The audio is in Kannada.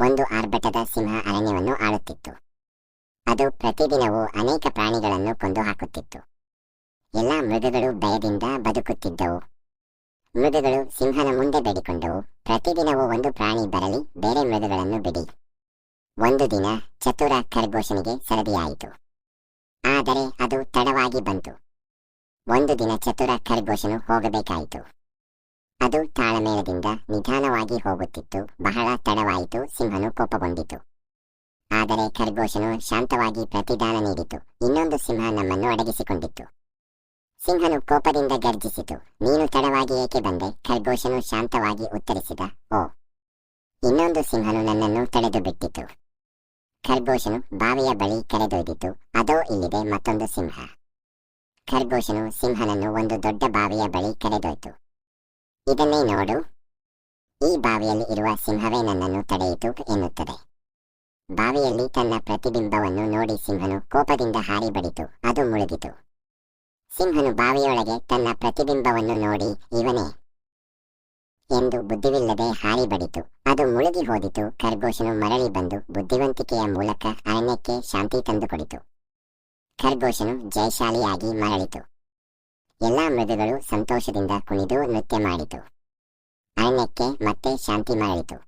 ಒಂದು ಆರ್ಭಟದ ಸಿಂಹ ಅರಣ್ಯವನ್ನು ಆಳುತ್ತಿತ್ತು. ಅದು ಪ್ರತಿದಿನವೂ ಅನೇಕ ಪ್ರಾಣಿಗಳನ್ನು ಕೊಂದು ಹಾಕುತ್ತಿತ್ತು. ಎಲ್ಲ ಮೃಗಗಳು ಭಯದಿಂದ ಬದುಕುತ್ತಿದ್ದವು. ಮೃಗಗಳು ಸಿಂಹನ ಮುಂದೆ ಬೇಡಿಕೊಂಡವು. ಪ್ರತಿದಿನವೂ ಒಂದು ಪ್ರಾಣಿ ಬರಲಿ, ಬೇರೆ ಮೃಗಗಳನ್ನು ಬಿಡಿ. ಒಂದು ದಿನ ಚತುರ ಖರ್ಗೋಶನಿಗೆ ಸರದಿಯಾಯಿತು. ಆದರೆ ಅದು ತಡವಾಗಿ ಬಂತು. ಒಂದು ದಿನ ಚತುರ ಖರ್ಗೋಶನು ಹೋಗಬೇಕಾಯಿತು. ಅದು ತಾಳಮೇಳದಿಂದ ನಿಧಾನವಾಗಿ ಹೋಗುತ್ತಿತ್ತು. ಬಹಳ ತಡವಾಯಿತು. ಸಿಂಹನು ಕೋಪಗೊಂಡಿತು. ಆದರೆ ಖರ್ಗೋಶನು ಶಾಂತವಾಗಿ ಪ್ರತಿದಾನ ನೀಡಿತು. ಇನ್ನೊಂದು ಸಿಂಹ ನಮ್ಮನ್ನು ಅಡಗಿಸಿಕೊಂಡಿತ್ತು. ಸಿಂಹನು ಕೋಪದಿಂದ ಗರ್ಜಿಸಿತು. ನೀನು ತಡವಾಗಿ ಏಕೆ ಬಂದೆ? ಖರ್ಗೋಶನು ಶಾಂತವಾಗಿ ಉತ್ತರಿಸಿದ, ಓ, ಇನ್ನೊಂದು ಸಿಂಹನು ನನ್ನನ್ನು ತಡೆದು ಬಿಟ್ಟಿತು. ಖರ್ಗೋಶನು ಬಾವಿಯ ಬಳಿ ಕರೆದೊಯ್ದಿತು. ಅದೋ ಇಲ್ಲಿದೆ ಮತ್ತೊಂದು ಸಿಂಹ. ಖರ್ಗೋಶನು ಸಿಂಹನನ್ನು ಒಂದು ದೊಡ್ಡ ಬಾವಿಯ ಬಳಿ ಕರೆದೊಯ್ತು. ಇದನ್ನೇ ನೋಡು. ಈ ಬಾವಿಯಲ್ಲಿ ಇರುವ ಸಿಂಹವೇ ನನ್ನನ್ನು ತಡೆಯಿತು ಎನ್ನುತ್ತದೆ. ಬಾವಿಯಲ್ಲಿ ತನ್ನ ಪ್ರತಿಬಿಂಬವನ್ನು ನೋಡಿ ಸಿಂಹನು ಕೋಪದಿಂದ ಹಾರಿ ಬಡಿತು ಅದು ಮುಳುಗಿತು. ಸಿಂಹನು ಬಾವಿಯೊಳಗೆ ತನ್ನ ಪ್ರತಿಬಿಂಬವನ್ನು ನೋಡಿ ಇವನೇ ಎಂದು ಬುದ್ಧಿವಿಲ್ಲದೆ ಹಾರಿ ಬಡಿತು ಅದು ಮುಳುಗಿ ಹೋದಿತು, ಖರ್ಗೋಶನು ಮರಳಿ ಬಂದು ಬುದ್ಧಿವಂತಿಕೆಯ ಮೂಲಕ ಅರಣ್ಯಕ್ಕೆ ಶಾಂತಿ ತಂದುಕೊಡಿತು. ಖರ್ಗೋಶನು ಜಯಶಾಲಿಯಾಗಿ ಮರಳಿತು. ಎಲ್ಲಾ ಮೃಗಗಳು ಸಂತೋಷದಿಂದ ಕುಣಿದು ನೃತ್ಯ ಮಾಡಿತು. ಅರಣ್ಯಕ್ಕೆ ಮತ್ತೆ ಶಾಂತಿ ಮರಳಿತು.